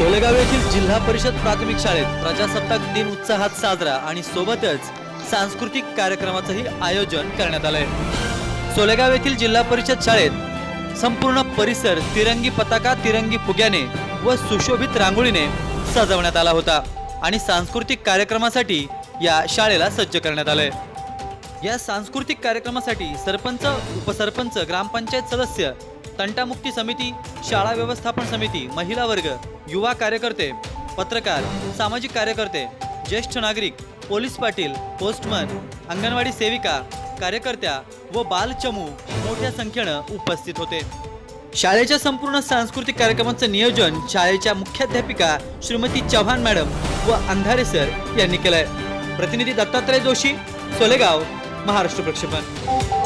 सोलेगाव येथील जिल्हा परिषद प्राथमिक शाळेत प्रजासत्ताक दिन उत्साहात साजरा आणि सोबतच सांस्कृतिक कार्यक्रमाचंही आयोजन करण्यात आलंय. सोलेगाव येथील जिल्हा परिषद शाळेत संपूर्ण परिसर तिरंगी पताका तिरंगी फुग्याने व सुशोभित रांगोळीने सजवण्यात आला होता आणि सांस्कृतिक कार्यक्रमासाठी या शाळेला सज्ज करण्यात आलंय. या सांस्कृतिक कार्यक्रमासाठी सरपंच उपसरपंच ग्रामपंचायत सदस्य तंटामुक्ती समिती शाळा व्यवस्थापन समिती महिला वर्ग युवा कार्यकर्ते पत्रकार सामाजिक कार्यकर्ते ज्येष्ठ नागरिक पोलीस पाटील पोस्टमन अंगणवाडी सेविका कार्यकर्त्या व बालचमू मोठ्या संख्येनं उपस्थित होते. शाळेच्या संपूर्ण सांस्कृतिक कार्यक्रमाचं नियोजन शाळेच्या मुख्याध्यापिका श्रीमती चव्हाण मॅडम व अंधारे सर यांनी केलंय. प्रतिनिधी दत्तात्रय जोशी सोलेगाव महाराष्ट्र प्रक्षेपण.